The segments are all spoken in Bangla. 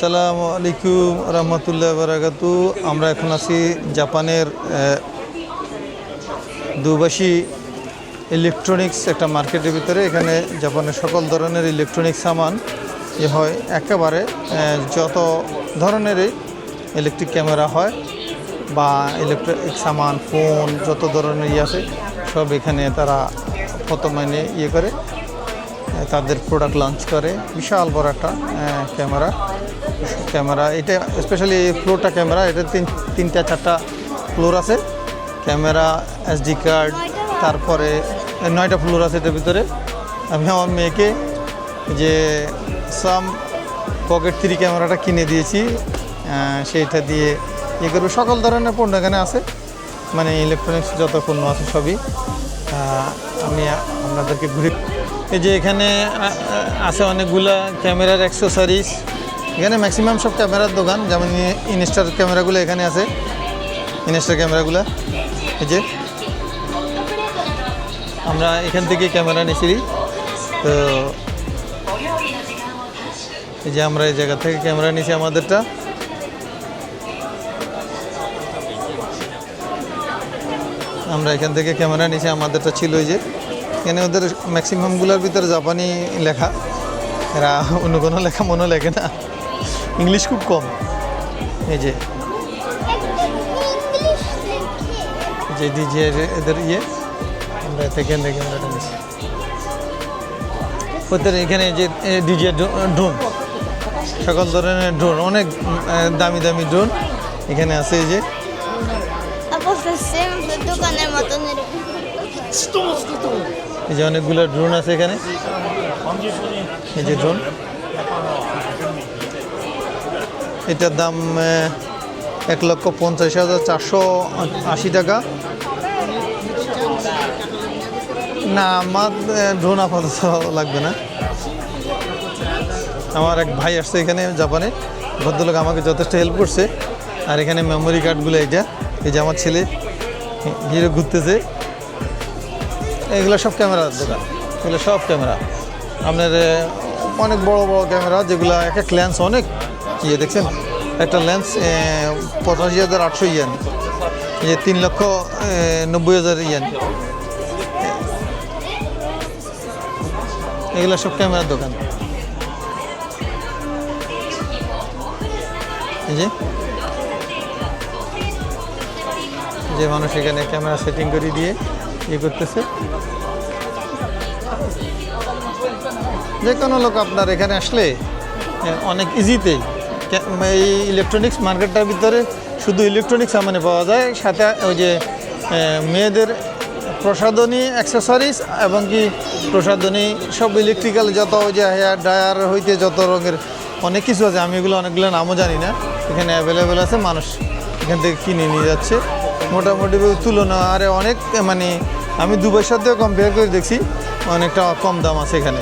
সালামু আলাইকুম রহমতুল্লাহ বারাকাতু আমরা এখন আছি জাপানের দুবাসী ইলেকট্রনিক্স একটা মার্কেটের ভিতরে। এখানে জাপানের সকল ধরনের ইলেকট্রনিক সামান এ হয়। একেবারে যত ধরনেরই ইলেকট্রিক ক্যামেরা হয় বা ইলেকট্রিক সামান, ফোন, যত ধরনের ইয়ে আছে, সব এখানে তারা প্রথমে ইয়ে করে তাদের প্রোডাক্ট লঞ্চ করে। বিশাল বড় একটা ক্যামেরা। ক্যামেরা, এটা স্পেশালি ফ্লোরটা ক্যামেরা, এটা তিন, তিনটা, চারটা ফ্লোর আছে। ক্যামেরা এসডি কার্ড তারপরে নয়টা ফ্লোর আছে এটার ভিতরে। আমি আমার মেয়েকে যে সাম পকেট থ্রি ক্যামেরাটা কিনে দিয়েছি সেইটা দিয়ে ইয়ে করবে। সকল ধরনের পণ্য এখানে আছে মানে ইলেকট্রনিক্স যত পণ্য আছে সবই। আমি আপনাদেরকে ঘুরে এই যে এখানে আছে অনেকগুলা ক্যামেরার অ্যাক্সেসরিজ এখানে ম্যাক্সিমাম সব ক্যামেরার দোকান, যেমন ইনস্টার ক্যামেরাগুলো এখানে আছে। ইনস্টার ক্যামেরাগুলো, এই যে। আমরা এখান থেকে ক্যামেরা নিয়েছি তো এই যে আমরা এই জায়গা থেকে ক্যামেরা নিয়েছি আমাদেরটা। আমরা এখান থেকে ক্যামেরা নিয়েছি, আমাদেরটা ছিল যে। এখানে ওদের ম্যাক্সিমামগুলোর ভিতরে জাপানি লেখা। এরা অন্য কোনো লেখা মনে লেখে না। ইংলিশ খুব কম। এই যে। যে ডিজে এদের ইয়ে আমরা থেকে ক্যামেরাটা নিয়েছি ওদের এখানে যে ডিজে ড্রোন, সকল ধরনের ড্রোন, অনেক দামি দামি ড্রোন এখানে আছে এই যে। এই যে অনেকগুলো ড্রোন আছে এখানে। এই যে ড্রোন। এটার দাম এক লক্ষ পঞ্চাশ হাজার চারশো আশি টাকা। না, আমার ড্রোন আপাতত লাগবে না। আমার এক ভাই আসছে এখানে জাপানে। ভদ্রলোক আমাকে যথেষ্ট হেল্প করছে। আর এখানে মেমোরি কার্ডগুলো এইটা, এই যে আমার ছেলে, হিরো ঘুরতেছে। এগুলো সব ক্যামেরার দোকান। এগুলো সব ক্যামেরা আপনার অনেক বড় বড় ক্যামেরা যেগুলো এক এক অনেক। ইয়ে দেখছেন? একটা লেন্স পঁচাশি হাজার আটশো ইয়েন যে তিন লক্ষ নব্বই হাজার ইয়েন এগুলো সব ক্যামেরার দোকান। যে। যে মানুষ এখানে ক্যামেরা সেটিং করে দিয়ে ইয়ে করতেছে। যে কোনো লোক আপনার এখানে আসলে অনেক ইজিতেই কে- এই ইলেকট্রনিক্স মার্কেটটার ভিতরে শুধু ইলেকট্রনিক্স সামানে পাওয়া যায়, সাথে ওই যে মেয়েদের প্রসাধনী অ্যাক্সেসরিজ এবং কি প্রসাধনী, সব ইলেকট্রিক্যাল যত ওই যে হেয়ার ড্রায়ার হইতে যত রঙের অনেক কিছু আছে, আমি এগুলো অনেকগুলো নামও জানি না। এখানে অ্যাভেলেবেল আছে, মানুষ এখান থেকে কিনে নিয়ে যাচ্ছে। মোটামুটি তুলনা আরে অনেক মানে আমি দুবাইয়ের সাথেও কম্পেয়ার করে দেখছি, অনেকটা কম দাম আছে এখানে।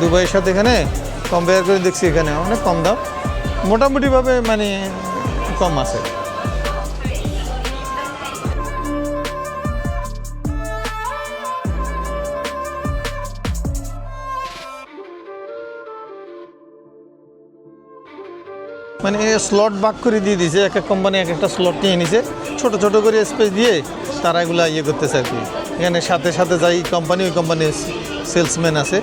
দুবাইয়ের সাথে এখানে কম্পেয়ার করে দেখছি এখানে, অনেক কম দাম। মোটামুটিভাবে মানে কম আছে। মানে স্লট ভাগ করে দিয়ে দিয়েছে এক এক কোম্পানি এক একটা স্লট নিয়ে নিছে। ছোট ছোট করে স্পেস দিয়ে তারা এগুলা ইয়ে করতেছে আর কি। এখানে সাথে সাথে যাই কোম্পানি ওই কোম্পানির সেলসম্যান আছে।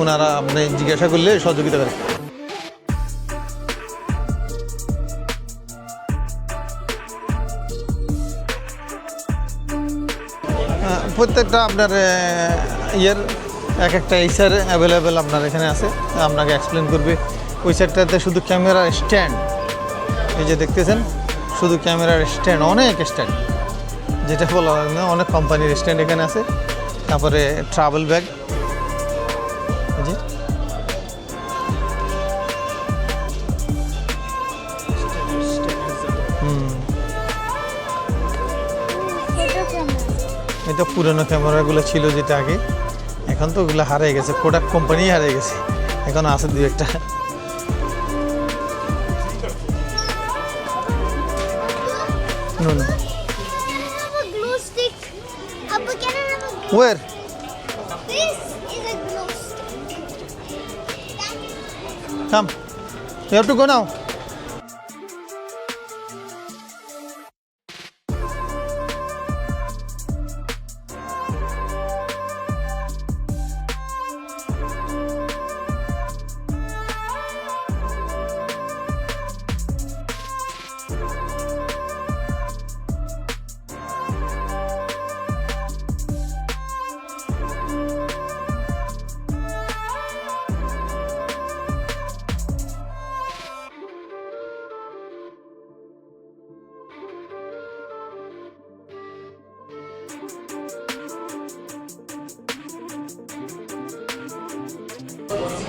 ওনারা আপনি জিজ্ঞাসা করলে সহযোগিতা করে। প্রত্যেকটা আপনার ইয়ের এক একটা এইসার অ্যাভেলেবেল আপনার এখানে আছে। আপনাকে এক্সপ্লেন করবে। ওই সাইডটাতে শুধু ক্যামেরার স্ট্যান্ড এই যে দেখতেছেন, শুধু ক্যামেরার স্ট্যান্ড অনেক স্ট্যান্ড যেটা বলা হয় না, অনেক কোম্পানির স্ট্যান্ড এখানে আছে। তারপরে ট্রাভেল ব্যাগ এটা পুরনো ক্যামেরাগুলো ছিল যেটা আগে এখন তো ওগুলো হারিয়ে গেছে প্রোডাক্ট কোম্পানি হারিয়ে গেছে এখন আছে দু একটা No, no. Can I have a glue stick? Appa, can I have a glue Where? This is a glue stick. Come. You have to go now.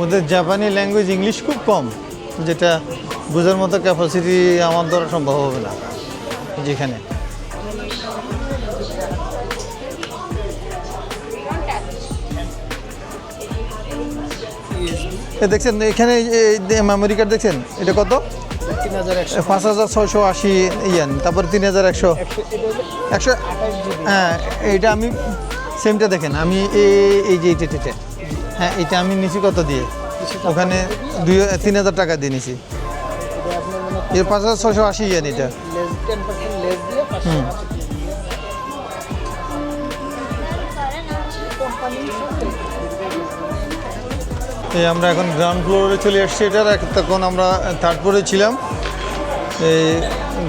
ওদের জাপানি ল্যাঙ্গুয়েজ ইংলিশ খুব কম যেটা বোঝার মতো ক্যাপাসিটি আমার দ্বারা সম্ভব হবে না যেখানে। দেখছেন এখানে মেমোরি কার্ড দেখছেন এটা কত? পাঁচ হাজার ছয়শো আশি ইয়ান তারপর তিন হাজার একশো। একশো হ্যাঁ এইটা আমি সেমটা দেখেন আমি এই- এই যে এইটা এটা হ্যাঁ এটা আমি নিছি কত দিয়ে? ওখানে দুই, তিন হাজার টাকা দিয়ে নিছি। এর পাঁচ হাজার ছশো আশি ইয়ান এটা। হুম। এই আমরা এখন গ্রাউন্ড ফ্লোরে চলে আসছি এটার। তখন আমরা থার্ড ফ্লোরে ছিলাম। এই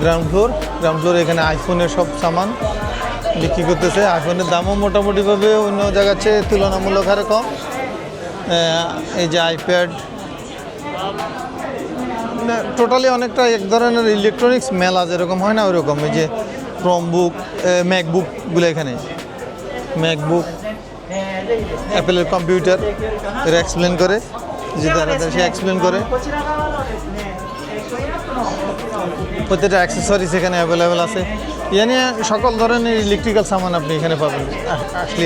গ্রাউন্ড ফ্লোর গ্রাউন্ড ফ্লোরে এখানে আইফোনের সব সামান বিক্রি করতেছে। আইফোনের দামও মোটামুটিভাবে অন্য জায়গার চেয়ে তুলনামূলক হারে কম। এই যে আইপ্যাড। টোটালি অনেকটা এক ধরনের ইলেকট্রনিক্স মেলা যেরকম হয় না ওইরকম এই যে ক্রমবুক ম্যাকবুকগুলো এখানে। ম্যাকবুক অ্যাপেলের কম্পিউটার এরা এক্সপ্লেন করে। যে তারা সে এক্সপ্লেন করে। প্রত্যেকটা অ্যাক্সেসরিজ এখানে অ্যাভেলেবেল আছে। ইয়ে নিয়ে সকল ধরনের ইলেকট্রিক্যাল সামান আপনি এখানে পাবেন। আসলে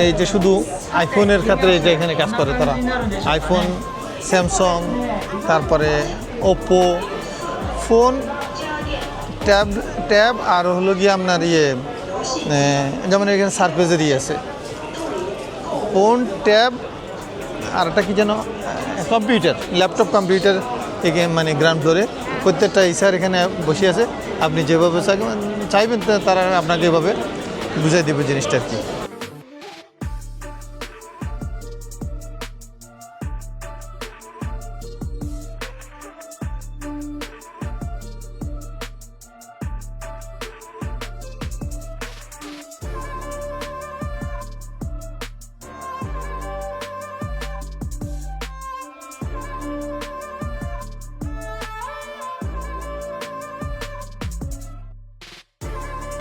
এই যে শুধু আইফোনের ক্ষেত্রে এটা এখানে কাজ করে তারা। আইফোন স্যামসং তারপরে ওপো ফোন ট্যাব ট্যাব আর হলো গিয়ে আপনার ইয়ে যেমন এখানে সার্ফেসের ইয়ে আছে। ফোন ট্যাব আর একটা কি যেন কম্পিউটার ল্যাপটপ কম্পিউটার থেকে মানে গ্রাউন্ড ফ্লোরে প্রত্যেকটা ইসার এখানে বসে আছে। আপনি যেভাবে চাইবেন তারা আপনাকে এভাবে বুঝাই দেবে জিনিসটা আর কি।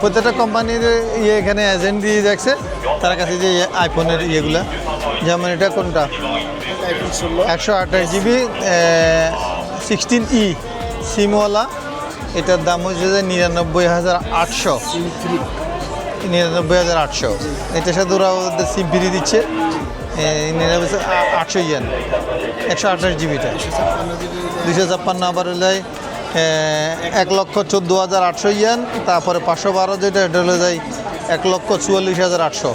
প্রত্যেকটা কোম্পানির ইয়ে এখানে এজেন্ট দিয়ে রাখছে তার কাছে যে আইফোনের ইয়েগুলা। যেমন এটা কোনটা? একশো আঠাশ জিবি সিক্সটিন ই সিমওয়ালা। এটার দাম হচ্ছে যে নিরানব্বই হাজার আটশো। নিরানব্বই হাজার আটশো। এটার সাথে ওরা ওদের সিম ফ্রি দিচ্ছে। নিরানব্বই আটশো ইয়ান একশো আঠাশ জিবিটা। দুশো ছাপ্পান্ন আবার হলে এক লক্ষ চোদ্দ হাজার আটশো ইয়ান, তারপরে পাঁচশো বারো যেটা, এটা হলে যায় এক লক্ষ চুয়াল্লিশ হাজার আটশো।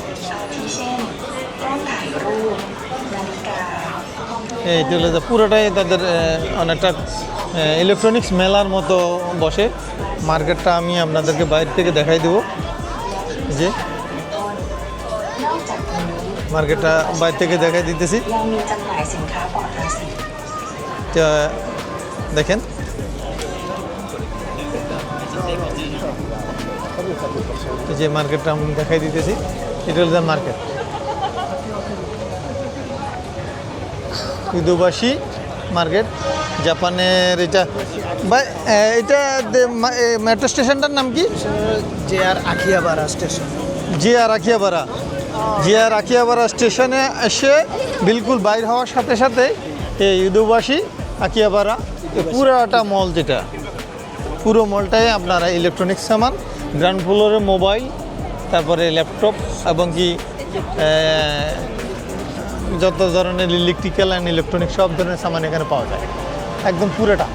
এইটা হলে পুরোটাই তাদের অনেকটা ইলেকট্রনিক্স মেলার মতো বসে। মার্কেটটা আমি আপনাদেরকে বাইরে থেকে দেখাই দেবো। যে মার্কেটটা বাইরে থেকে দেখাই দিতেছি। দেখেন। যে মার্কেটটা আমি দেখাই দিতেছি এটা হল মার্কেট। ইদুবাসী মার্কেট জাপানের এটা এ, এটা মেট্রো স্টেশনটার নাম কি? যে আর আখিয়াবাড়া স্টেশন। জিয়া রাখিয়াপাড়া জিয়া রাখিয়াপাড়া স্টেশনে এসে বিলকুল বাইর হওয়ার সাথে সাথে এই ইদুবাসী আকিয়াপাড়া এই পুরাটা মল যেটা। পুরো মলটায় আপনারা ইলেকট্রনিক্স সামান গ্রাউন্ড ফ্লোরে মোবাইল তারপরে ল্যাপটপ এবং কি যত ধরনের ইলেকট্রিক্যাল অ্যান্ড ইলেকট্রনিক্স সব ধরনের সামান এখানে পাওয়া যায়। একদম পুরোটা।